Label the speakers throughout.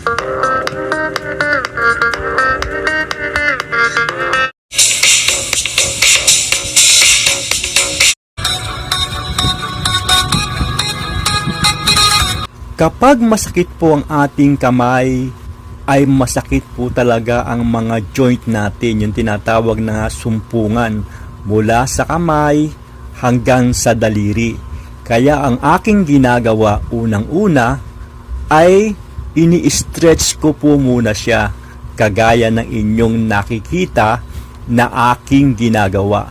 Speaker 1: Kapag masakit po ang ating kamay, ay masakit po talaga ang mga joint natin, yung tinatawag na sumpungan mula sa kamay hanggang sa daliri. Kaya ang aking ginagawa unang-una ay ini-stretch ko po muna siya kagaya ng inyong nakikita na aking ginagawa.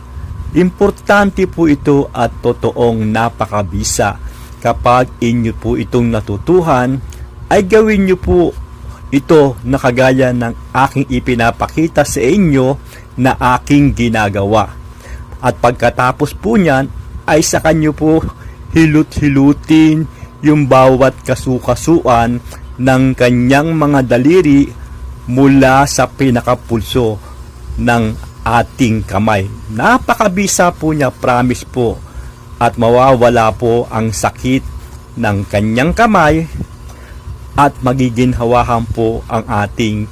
Speaker 1: Importante po ito at totoong napakabisa. Kapag inyo po itong natutuhan, ay gawin nyo po ito na kagaya ng aking ipinapakita sa inyo na aking ginagawa. At pagkatapos po niyan, ay sa kanyo po hilut-hilutin yung bawat kasukasuan ng kanyang mga daliri mula sa pinakapulso ng ating kamay. Napakabisa po niya, promise po. At mawawala po ang sakit ng kanyang kamay at magiginhawahan po ang ating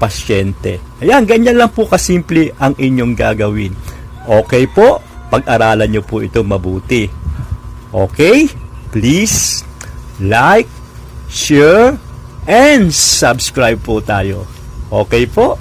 Speaker 1: pasyente. Ayan, ganyan lang po kasimple ang inyong gagawin. Okay po, pag-aralan nyo po ito mabuti. Okay? Please like, share, and subscribe po tayo. Okay po?